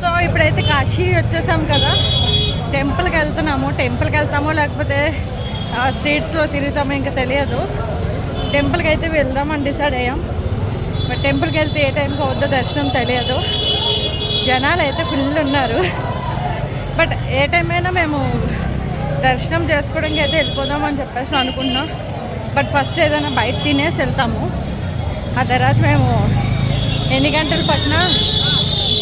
So ఇప్పుడైతే కాశీ వచ్చేసాం కదా. టెంపుల్కి వెళ్తున్నాము. టెంపుల్కి వెళ్తామో లేకపోతే స్ట్రీట్స్లో తిరుగుతామో ఇంకా తెలియదు. టెంపుల్కి అయితే వెళ్దామని డిసైడ్ అయ్యాం. బట్ టెంపుల్కి వెళ్తే ఏ టైంకి వద్దో దర్శనం తెలియదు. జనాలు అయితే ఫుల్ ఉన్నారు. బట్ ఏ టైం అయినా మేము దర్శనం చేసుకోవడానికి అయితే వెళ్ళిపోదాం అని చెప్పేసి అనుకున్నాం. బట్ ఫస్ట్ ఏదైనా బయట తినేసి వెళ్తాము. ఆ తర్వాత మేము ఎన్ని గంటలు పట్టినా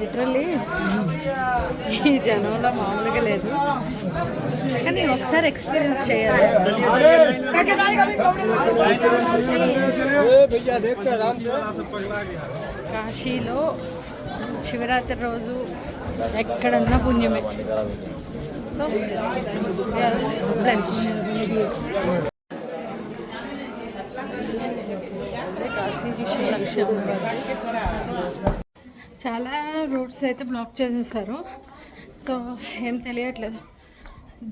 లిటరల్లీ ఈ జనంలో మామూలుగా లేదు. కానీ ఒకసారి ఎక్స్పీరియన్స్ చేయాలి. కాశీలో శివరాత్రి రోజు ఎక్కడన్నా పుణ్యమే. సో కాశీ లక్ష్యం. చాలా రూట్స్ అయితే బ్లాక్ చేసేసారు. సో ఏం తెలియట్లేదు.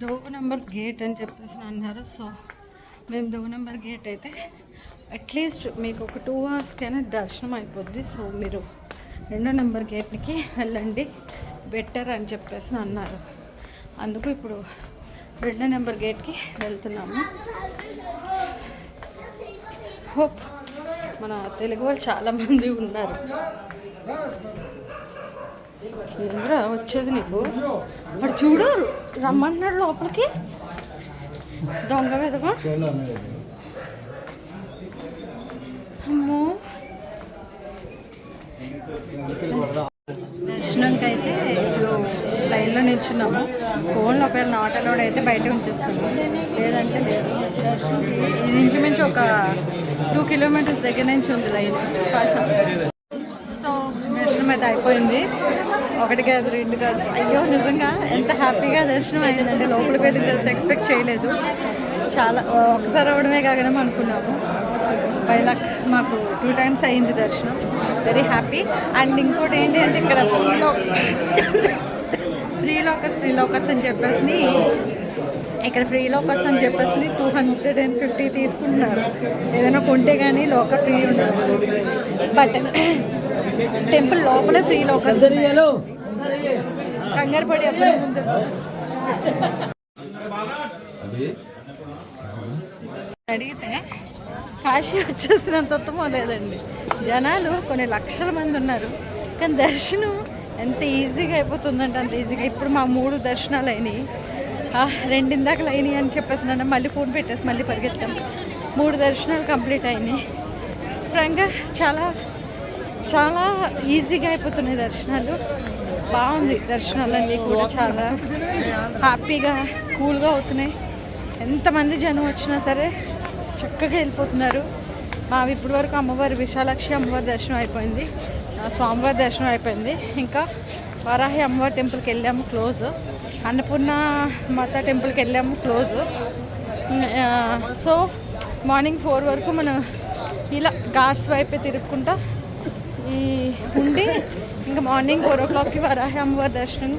దోగు నెంబర్ గేట్ అని చెప్పేసి అన్నారు. సో మేము దోగు నెంబర్ గేట్ అయితే అట్లీస్ట్ మీకు ఒక టూ అవర్స్కైనా దర్శనం అయిపోద్ది. సో మీరు రెండో నెంబర్ గేట్కి వెళ్ళండి. బెటర్ అని చెప్పేసి అన్నారు. అందుకు ఇప్పుడు రెండో నెంబర్ గేట్కి వెళ్తున్నాము. హోప్ మన తెలుగు వాళ్ళు చాలామంది ఉన్నారు. ఏంద్రా వచ్చేది నీకు? మరి చూడు రమ్మన్నాడు లోపలికి. దొంగ విధమా అమ్మో. దర్శనంకైతే లైన్లో నిల్చున్నాము. ఫోన్లో ఒకవేళ నాట్ అలౌడ్ అయితే బయట ఉంచేస్తున్నాము లేదంటే లేదు. దర్శనంకి ఇది ఇంచుమించు ఒక టూ కిలోమీటర్స్ దగ్గర నుంచి ఉంది లైన్. సో దర్శనం అయితే అయిపోయింది. ఒకటి కాదు రెండు కాదు. అయ్యో నిజంగా ఎంత హ్యాపీగా దర్శనం అయిందంటే లోపలికి వెళ్ళిన తర్వాత ఎక్స్పెక్ట్ చేయలేదు. చాలా ఒకసారి అవడమే కాగడం అనుకున్నాము. ఫైవ్ లాక్ మాకు టూ టైమ్స్ అయింది దర్శనం. వెరీ హ్యాపీ అండ్ ఇంకోటి ఏంటి అంటే ఇక్కడ ఫ్రీలో ఫ్రీ లాకర్స్ ఫ్రీ లాకర్స్ అని చెప్పేసి ఇక్కడ ఫ్రీ లాకర్స్ అని చెప్పేసి టూ హండ్రెడ్ అండ్ ఫిఫ్టీ తీసుకుంటున్నారు. ఏదైనా కొంటే కానీ లాకర్ ఫ్రీ ఉండదు. బట్ టెంపుల్ లోపలే ఫ్రీ లాకర్స్ కంగారు పడి అప్పుడు ముందు. అడిగితే కాశీ వచ్చేసినంత ఉత్తమం లేదండి జనాలు కొన్ని లక్షల మంది ఉన్నారు. కానీ దర్శనం ఎంత ఈజీగా అయిపోతుందంటే అంత ఈజీగా. ఇప్పుడు మా మూడు దర్శనాలు అయినాయి. ఆ, రెండిందాకలు అయినాయి అని చెప్పేసి నన్ను మళ్ళీ ఫోన్ పెట్టేసి మళ్ళీ పరిగెత్తాం. మూడు దర్శనాలు కంప్లీట్ అయినాయి. ఫ్రాంక్గా చాలా చాలా ఈజీగా అయిపోతున్నాయి దర్శనాలు. బాగుంది దర్శనాలన్నీ కూడా చాలా హ్యాపీగా కూల్గా అవుతున్నాయి. ఎంతమంది జనం వచ్చినా సరే చక్కగా వెళ్ళిపోతున్నారు. మావి ఇప్పటి వరకు అమ్మవారి విశాలాక్షి అమ్మవారి దర్శనం అయిపోయింది. స్వామివారి దర్శనం అయిపోయింది. ఇంకా వారాహి అమ్మవారి టెంపుల్కి వెళ్ళాము క్లోజ్ అన్నపూర్ణ మాత టెంపుల్కి వెళ్ళాము క్లోజ్ సో మార్నింగ్ ఫోర్ వరకు మనం ఇలా ఘాట్స్ వైపే తిరుక్కుంటా ఈ ఉండి ఇంకా మార్నింగ్ ఫోర్ ఓ క్లాక్కి వరాహి అమ్మవారి దర్శనం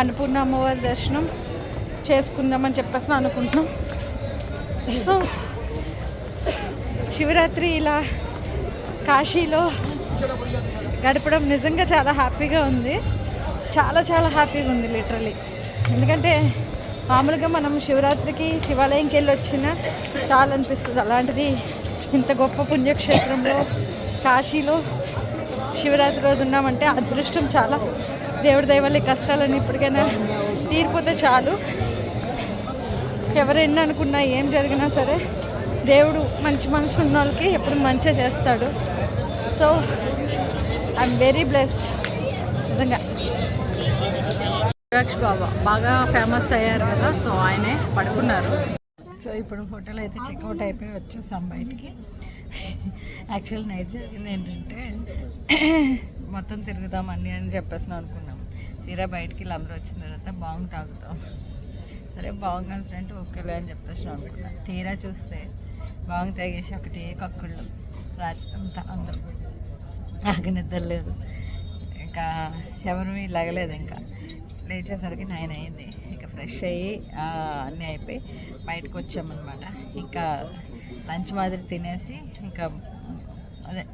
అన్నపూర్ణ అమ్మవారి దర్శనం చేసుకుందామని చెప్పేసి అనుకుంటున్నాం. సో శివరాత్రి ఇలా కాశీలో గడపడం నిజంగా చాలా హ్యాపీగా ఉంది. చాలా చాలా హ్యాపీగా ఉంది లిటరలీ ఎందుకంటే మామూలుగా మనం శివరాత్రికి శివాలయంకి వెళ్ళి వచ్చినా చాలా అనిపిస్తుంది అలాంటిది ఇంత గొప్ప పుణ్యక్షేత్రంలో కాశీలో శివరాత్రి రోజు ఉన్నామంటే అదృష్టం చాలా. దేవుడి దయవల్ల కష్టాలని ఇప్పటికైనా తీరిపోతే చాలు. ఎవరైనా అనుకున్నా ఏం జరిగినా సరే దేవుడు మంచి మనసు ఉన్న వాళ్ళకి ఎప్పుడు మంచిగా చేస్తాడు. సో ఐఎమ్ వెరీ బ్లెస్డ్ నిజంగా. విరాక్ష్ బాబా బాగా ఫేమస్ అయ్యారు కదా సో ఆయనే పడుకున్నారు. సో ఇప్పుడు హోటల్ అయితే చెక్అవుట్ అయిపోయి వచ్చేసాం బయటికి. యాక్చువల్ నైట్ జరిగింది ఏంటంటే మొత్తం తిరుగుదాం అన్నీ అని చెప్పేసి అనుకున్నాం. తీరా బయటికి లంబర్ వచ్చిన తర్వాత బాగుంది తాగుతాం. సరే బాగుంది అంటే ఓకేలే అని చెప్పేసి అనుకున్నాం. తీరా చూస్తే బాంగ్ తాగేసి ఒకటి కక్కుళ్ళు. రాత్రి అంతా అందరూ. నాకు నిద్ర లేదు ఇంకా ఎవరు లగలేదు ఇంకా. లేచేసరికి నైన్ అయింది. ఇంకా ఫ్రెష్ అయ్యి అన్నీ అయిపోయి బయటకు వచ్చామన్నమాట. ఇంకా లంచ్ మాదిరి తినేసి ఇంకా అదే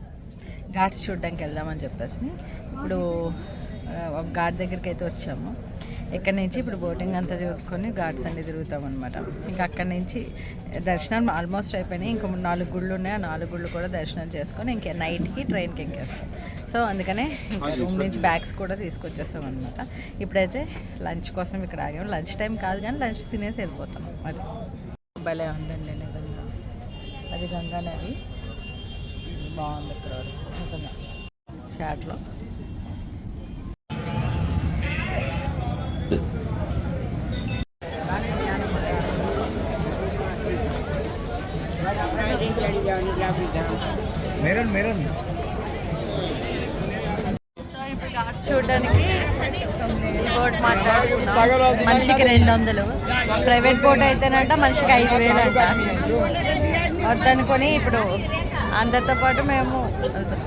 ఘాట్స్ చూడడానికి వెళ్దామని చెప్పేసి. ఇప్పుడు ఒక ఘాట్ దగ్గరికి అయితే వచ్చాము. ఇక్కడ నుంచి ఇప్పుడు బోటింగ్ అంతా చూసుకొని ఘాట్స్ అన్ని తిరుగుతాం అనమాట ఇంకా అక్కడి నుంచి దర్శనం ఆల్మోస్ట్ అయిపోయినాయి. ఇంకా నాలుగు గుళ్ళు ఉన్నాయి. ఆ నాలుగు గుళ్ళు కూడా దర్శనం చేసుకొని ఇంకా నైట్కి ట్రైన్కి ఎక్కేస్తాం. సో అందుకనే ఇంకా రూమ్ నుంచి బ్యాగ్స్ కూడా తీసుకొచ్చేస్తాం అనమాట ఇప్పుడైతే లంచ్ కోసం ఇక్కడ ఆగాము లంచ్ టైం కాదు కానీ లంచ్ తినేసి వెళ్ళిపోతాం. అది భలే ఉందండి నిజంగా. అది గంగా నది బాగుంది ఇక్కడ వరకు. నిజంగా. షాట్లో. మెరన్ మెరన్. సో ఇప్పుడు కార్డ్స్ చూడడానికి మాట్లాడుకున్నాం. మనిషికి రెండు వందలు. ప్రైవేట్ బోట్ అయితేనంట మనిషికి ఐదు వేలు అంట వద్దనుకొని ఇప్పుడు అందరితో పాటు మేము వెళ్తాం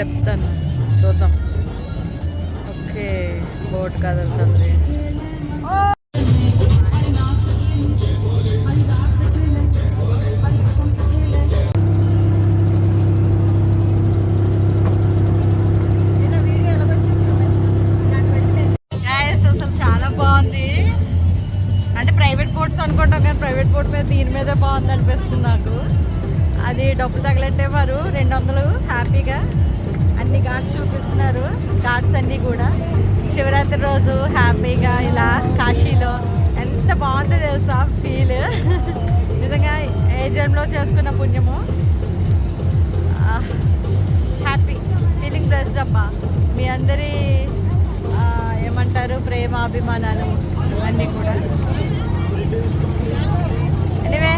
చెప్తాను. చూద్దాం. ఓకే బోట్ కదులుతుంది. Guys, అసలు చాలా బాగుంది. అంటే ప్రైవేట్ బోట్స్ అనుకుంటాం కానీ ప్రైవేట్ బోట్ మీద దీని మీదే బాగుంది అనిపిస్తుంది నాకు. అది డబ్బు తగలెట్టేవారు. రెండు వందలు హ్యాపీగా. ఘాట్స్ చూపిస్తున్నారు. ఘాట్స్ అన్నీ కూడా. శివరాత్రి రోజు హ్యాపీగా ఇలా కాశీలో ఎంత బాగుందో తెలుసా ఫీల్. నిజంగా ఏ జన్మలో చేసుకున్న పుణ్యము. హ్యాపీ. ఫీలింగ్ బ్లెస్డ్ అబ్బా. మీ అందరి ఏమంటారు ప్రేమ అభిమానాలు అన్నీ కూడా. ఎనివే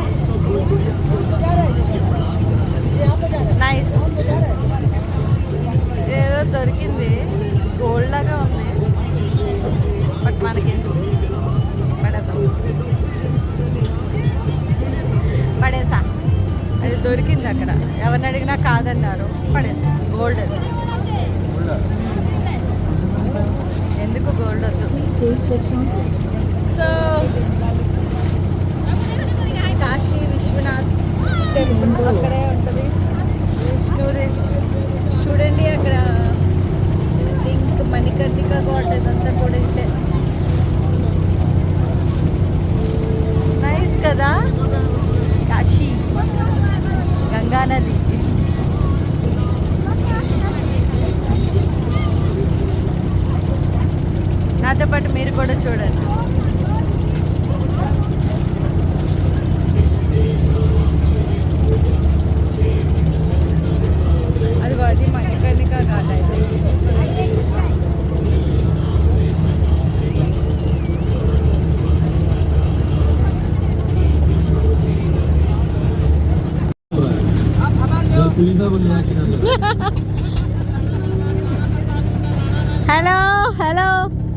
నైస్ ఏదో దొరికింది. గోల్డ్ లాగా ఉంది. బట్ మనకి పడేసా పడేసా. అది దొరికింది అక్కడ. ఎవరిని అడిగినా కాదన్నారు. పడేసా. గోల్డ్ అది. ఎందుకు గోల్డ్ వద్దు? సో కాశీ విశ్వనాథ్ అక్కడే ఉంటుంది. విష్ణురిస్ చూడండి అక్కడ పింక్ మణికర్ణిక గోడ ఇదంతా కూడా ఇంతే నైస్ కదా? కాశీ గంగా నది. నాతో పాటు మీరు కూడా చూడండి.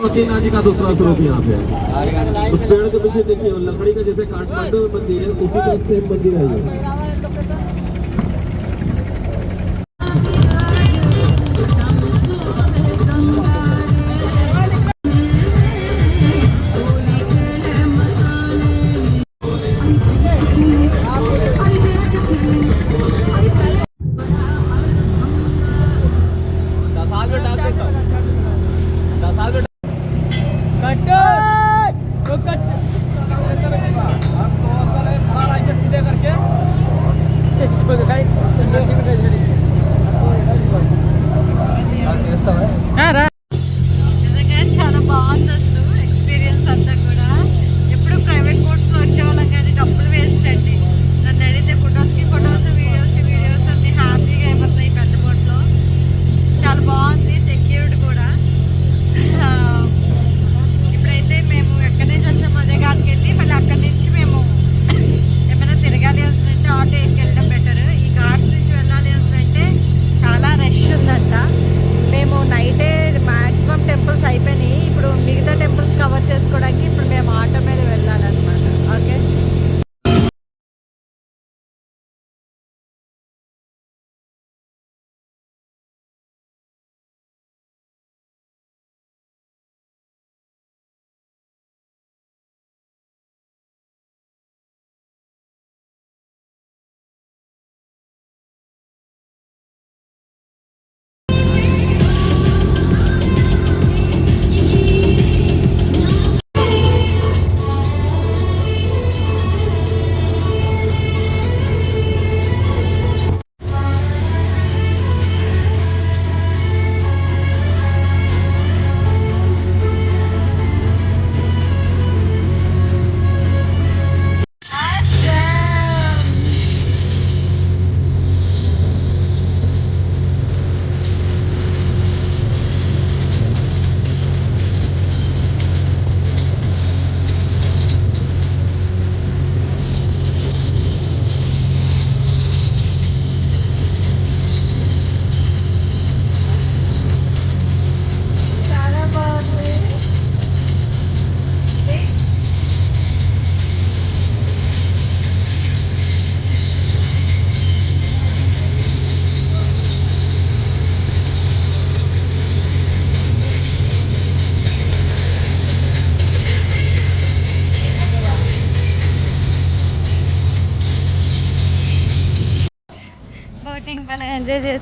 जी का दूसरा स्वरूप यहाँ पे है। उस पेड़ के पीछे देखिए लकड़ी का जैसे काठमांडू में मंदिर है उसी तरह से मंदिर है ये। రా.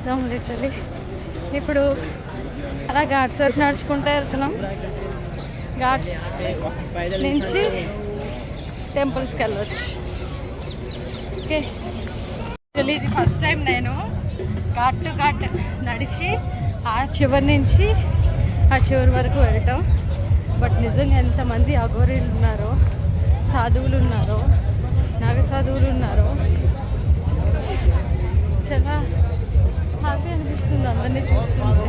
ఎంజాయ్ లిటరలీ ఇప్పుడు అలా ఘాట్స్ వరకు నడుచుకుంటూ వెళ్తున్నాం. ఘాట్స్ నుంచి టెంపుల్స్కి వెళ్ళవచ్చు ఓకే. యాక్చువల్లీ ఇది ఫస్ట్ టైం నేను ఘాట్ టు ఘాట్ నడిచి ఆ చివరి నుంచి ఆ చివరి వరకు వెళ్ళటం. బట్ నిజంగా ఎంతమంది అఘోరీలు ఉన్నారో సాధువులు ఉన్నారో నాగ సాధువులు ఉన్నారో చాలా హ్యాపీ అనిపిస్తుంది అందరినీ చూస్తుంటే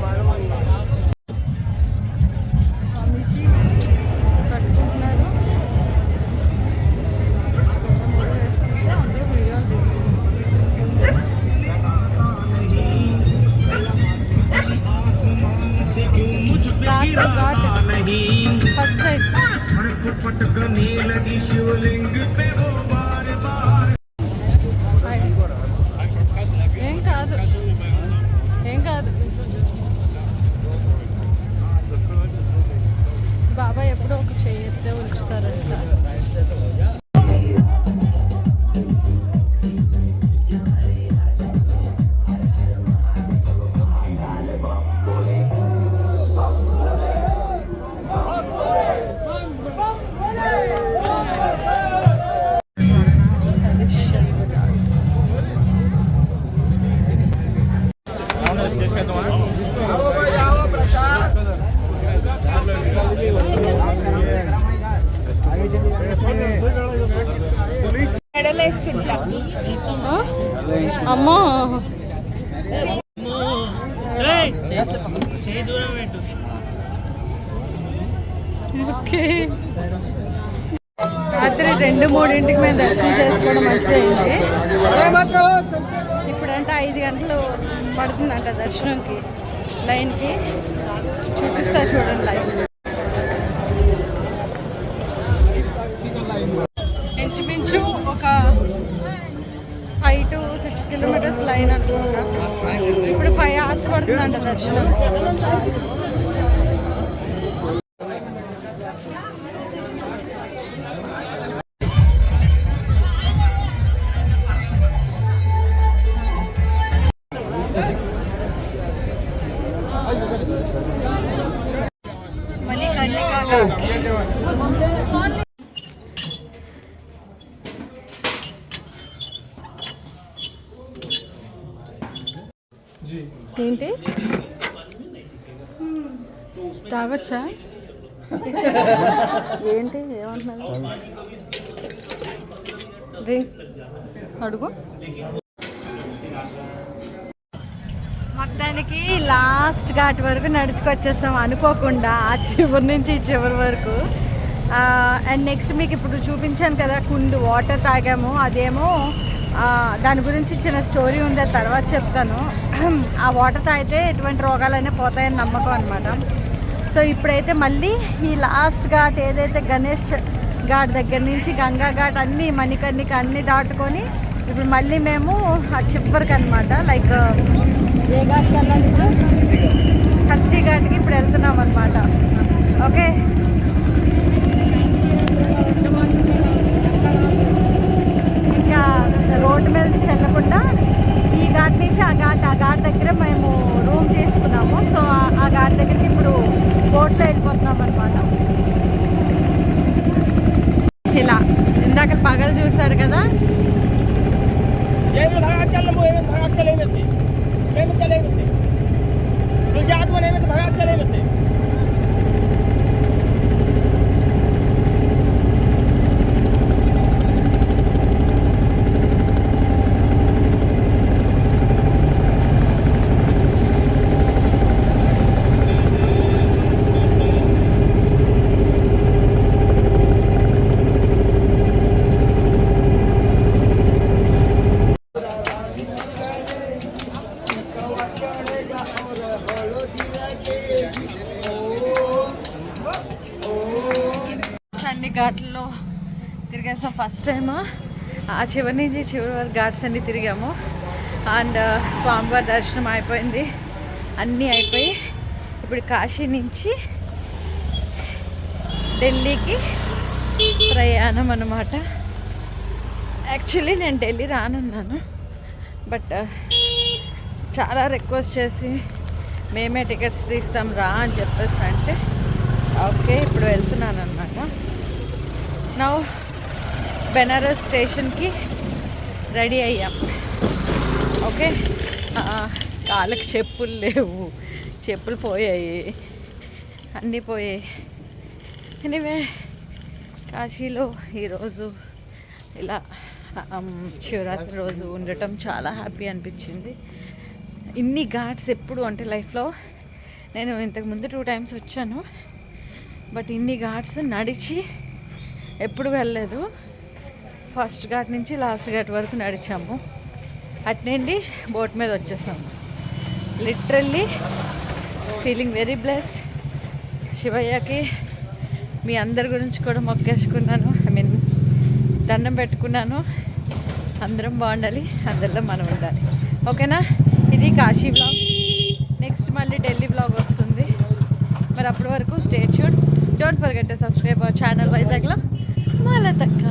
చేసుకోవడం మంచిదేంటి ఇప్పుడంటే ఐదు గంటలు పడుతుందంట దర్శనంకి లైన్కి. చూపిస్తా చూడండి లైన్. ఇంచుమించు ఒక five to six kilometres line అనుకుంటా. ఇప్పుడు ఫైవ్ అవర్స్ పడుతుందంట దర్శనం. ఏంటి? తాగొచ్చా? ఏంటి? ఏమంటున్నారు డ్రింక్. అడుగు. మొత్తానికి లాస్ట్ ఘాట్ వరకు నడుచుకొచ్చేస్తాం అనుకోకుండా ఆ చివరి నుంచి ఈ చివరి వరకు. అండ్ నెక్స్ట్ మీకు ఇప్పుడు చూపించాను కదా కుండు వాటర్ తాగాము అదేమో దాని గురించి చిన్న స్టోరీ ఉంది అది తర్వాత చెప్తాను. ఆ వాటర్ తాగితే ఎటువంటి రోగాలైనా పోతాయని నమ్మకం అనమాట సో ఇప్పుడైతే మళ్ళీ ఈ లాస్ట్ ఘాట్ ఏదైతే గణేష్ ఘాట్ దగ్గర నుంచి గంగా ఘాట్ అన్నీ మణికర్ణిక అన్నీ దాటుకొని ఇప్పుడు మళ్ళీ మేము ఆ చివరికి అనమాట లైక్ ఏ ఘాట్కి వెళ్ళాలి ఇప్పుడు? హస్సీ ఘాట్కి ఇప్పుడు వెళ్తున్నాం అనమాట ఓకే? ఇంకా రోడ్డు మీద నుంచి వెళ్ళకుండా ఈ ఘాట్ నుంచి ఆ ఘాట్ ఆ ఘాట్ దగ్గర మేము రూమ్ తీసుకున్నాము. సో ఆ- ఘాట్ దగ్గరికి ఇప్పుడు బోట్లో వెళ్ళిపోతున్నాం అనమాట ఇలా. ఇందాక పగలు చూసారు కదా? ये में चले बसे गुलजात बने में तो भगा चले बसे ఫస్ట్ టైము ah. ఆ చివరి నుంచి చివరి వరకు ఘాట్స్ అన్ని తిరిగాము. అండ్ ah, స్వామివారి దర్శనం అయిపోయింది. అన్నీ అయిపోయి ఇప్పుడు కాశీ నుంచి ఢిల్లీకి ప్రయాణం అనమాట యాక్చువల్లీ నేను ఢిల్లీ రానున్నాను. బట్ ah, చాలా రిక్వెస్ట్ చేసి మేమే టికెట్స్ తీస్తాం రా అని చెప్పేసి అంటే ఓకే ఇప్పుడు వెళ్తున్నాను అనమాట నా బెనారస్ స్టేషన్కి రెడీ అయ్యాం. ఓకే? కాళ్ళకి చెప్పులు లేవు. చెప్పులు పోయాయి. అన్నీ పోయాయి. ఎనివే కాశీలో ఈరోజు ఇలా శివరాత్రి రోజు ఉండటం చాలా హ్యాపీ అనిపించింది. ఇన్ని ఘాట్స్ ఎప్పుడు అంటే లైఫ్లో నేను ఇంతకుముందు టూ టైమ్స్ వచ్చాను. బట్ ఇన్ని ఘాట్స్ నడిచి ఎప్పుడు వెళ్ళలేదు. ఫస్ట్ ఘాట్ నుంచి లాస్ట్ ఘాట్ వరకు నడిచాము. అట్నుండి బోట్ మీద వచ్చేసాము. లిటరల్లీ ఫీలింగ్ వెరీ బ్లెస్డ్ శివయ్యకి మీ అందరి గురించి కూడా మొక్కేసుకున్నాను ఐ మీన్ దండం పెట్టుకున్నాను. అందరం బాగుండాలి అందరిలో మనం ఉండాలి. ఓకేనా? ఇది కాశీ బ్లాగ్ నెక్స్ట్ మళ్ళీ ఢిల్లీ బ్లాగ్ వస్తుంది. మరి అప్పటి వరకు stay tune don't forget subscribe our channel వైజాగ్లో. మాలతక్క.